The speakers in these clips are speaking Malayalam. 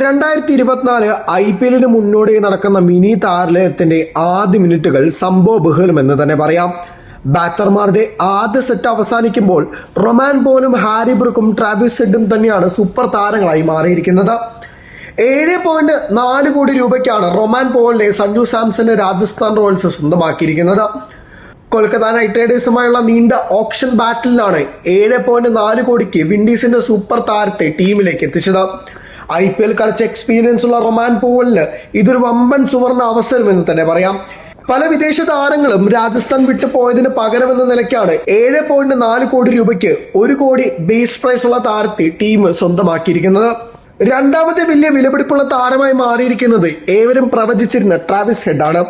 രണ്ടായിരത്തി ഇരുപത്തിനാല് ഐ പി എല്ലിന് മുന്നോടി നടക്കുന്ന മിനി താരലേലത്തിന്റെ ആദ്യ മിനിറ്റുകൾ സംഭവ ബഹുലമെന്ന് തന്നെ പറയാം. ബാറ്റർമാരുടെ ആദ്യ സെറ്റ് അവസാനിക്കുമ്പോൾ റൊമാൻ പോലും ഹാരി ബ്രുക്കും ട്രാവിസ് ഹെഡും തന്നെയാണ് സൂപ്പർ താരങ്ങളായി മാറിയിരിക്കുന്നത്. ഏഴ് പോയിന്റ് നാല് കോടി രൂപയ്ക്കാണ് റൊമാൻ പോളിനെ സഞ്ജു സാംസന്റെ രാജസ്ഥാൻ റോയൽസ് സ്വന്തമാക്കിയിരിക്കുന്നത്. കൊൽക്കത്ത നൈറ്റ് റൈഡേഴ്സുമായുള്ള നീണ്ട ഓപ്ഷൻ ബാറ്റിലാണ് ഏഴ് പോയിന്റ് നാല് കോടിക്ക് വിൻഡീസിന്റെ സൂപ്പർ താരത്തെ ടീമിലേക്ക് എത്തിച്ചത്. ഐ പി എൽ കളിച്ച എക്സ്പീരിയൻസ് ഉള്ള റൊമാൻ പോവലിന് ഇതൊരു വമ്പൻ സുവർണ അവസരമെന്ന് തന്നെ പറയാം. പല വിദേശ താരങ്ങളും രാജസ്ഥാൻ വിട്ടു പോയതിന് പകരമെന്ന നിലയ്ക്കാണ് ഏഴ് പോയിന്റ് നാല് കോടി രൂപയ്ക്ക് ഒരു കോടി ബേസ് പ്രൈസ് ഉള്ള താരത്തെ ടീം സ്വന്തമാക്കിയിരിക്കുന്നത്. രണ്ടാമത്തെ വലിയ വിലപിടിപ്പുള്ള താരമായി മാറിയിരിക്കുന്നത് ഏവരും പ്രവചിച്ചിരുന്ന ട്രാവിസ് ഹെഡാണ്.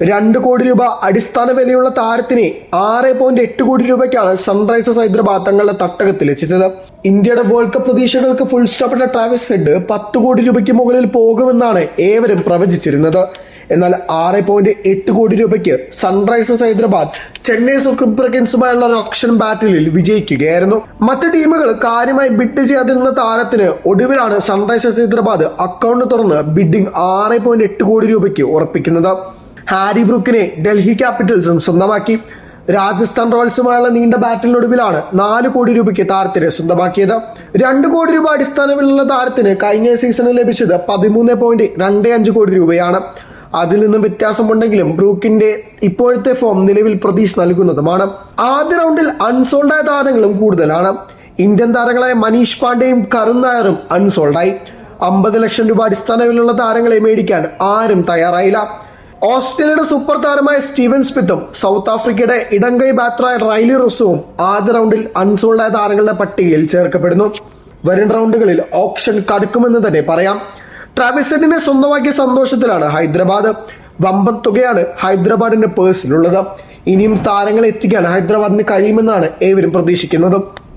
രണ്ട് കോടി രൂപ അടിസ്ഥാന വിലയുള്ള താരത്തിനെ ആറ് പോയിന്റ് എട്ട് കോടി രൂപയ്ക്കാണ് സൺറൈസേഴ്സ് ഹൈദരാബാദ് തങ്ങളുടെ തട്ടകത്തിൽ എത്തിച്ചത് ഇന്ത്യയുടെ വേൾഡ് കപ്പ് പ്രതീക്ഷകൾക്ക് ഫുൾ സ്റ്റോപ്പിട്ട ട്രാവിസ് ഹെഡ് പത്ത് കോടി രൂപയ്ക്ക് മുകളിൽ പോകുമെന്നാണ് ഏവരും പ്രവചിച്ചിരുന്നത്. എന്നാൽ ആറ് പോയിന്റ് എട്ട് കോടി രൂപയ്ക്ക് സൺറൈസേഴ്സ് ഹൈദരാബാദ് ചെന്നൈ സൂപ്പർ കിങ്സുമായുള്ള ഒരു ഓപ്ഷൻ ബാറ്റിലിൽ വിജയിക്കുകയായിരുന്നു. മറ്റ് ടീമുകൾ കാര്യമായി ബിഡ് ചെയ്യാതിരുന്ന താരത്തിന് ഒടുവിലാണ് സൺറൈസേഴ്സ് ഹൈദരാബാദ് അക്കൗണ്ട് തുറന്ന് ബിഡിംഗ് ആറ് പോയിന്റ് എട്ട് കോടി രൂപയ്ക്ക് ഉറപ്പിക്കുന്നത്. ഹാരി ബ്രൂക്കിനെ ഡൽഹി ക്യാപിറ്റൽസും സ്വന്തമാക്കി. രാജസ്ഥാൻ റോയൽസുമായുള്ള നീണ്ട ബാറ്റിനൊടുവിലാണ് നാല് കോടി രൂപയ്ക്ക് താരത്തിനെ സ്വന്തമാക്കിയത്. രണ്ട് കോടി രൂപ അടിസ്ഥാനമുള്ള താരത്തിന് കഴിഞ്ഞ സീസണിൽ ലഭിച്ചത് പതിമൂന്ന് പോയിന്റ് രണ്ട് അഞ്ച് കോടി രൂപയാണ്. അതിൽ നിന്നും വ്യത്യാസമുണ്ടെങ്കിലും ബ്രൂക്കിന്റെ ഇപ്പോഴത്തെ ഫോം നിലവിൽ പ്രതീക്ഷ നൽകുന്നതുമാണ്. ആദ്യ റൗണ്ടിൽ അൺസോൾഡായ താരങ്ങളും കൂടുതലാണ്. ഇന്ത്യൻ താരങ്ങളായ മനീഷ് പാണ്ഡെയും കരുൺ നായറും അൺസോൾഡായി. അമ്പത് ലക്ഷം രൂപ അടിസ്ഥാന വിലയുള്ള താരങ്ങളെ മേടിക്കാൻ ആരും തയ്യാറായില്ല. ഓസ്ട്രേലിയയുടെ സൂപ്പർ താരമായ സ്റ്റീവൻ സ്മിത്തും സൗത്ത് ആഫ്രിക്കയുടെ ഇടങ്കൈ ബാറ്ററായ റൈലി റോസുവും ആദ്യ റൗണ്ടിൽ അൺസോൾഡായ താരങ്ങളുടെ പട്ടികയിൽ ചേർക്കപ്പെടുന്നു. വരും റൗണ്ടുകളിൽ ഓപ്ഷൻ കടുക്കുമെന്ന് തന്നെ പറയാം. ട്രാവിസെറ്റിനെ സ്വന്തമാക്കിയ സന്തോഷത്തിലാണ് ഹൈദരാബാദ്. വമ്പൻ തുകയാണ് ഹൈദരാബാദിന്റെ പേഴ്സിലുള്ളത്. ഇനിയും താരങ്ങളെ എത്തിക്കാൻ ഹൈദരാബാദിന് കഴിയുമെന്നാണ് ഏവരും പ്രതീക്ഷിക്കുന്നത്.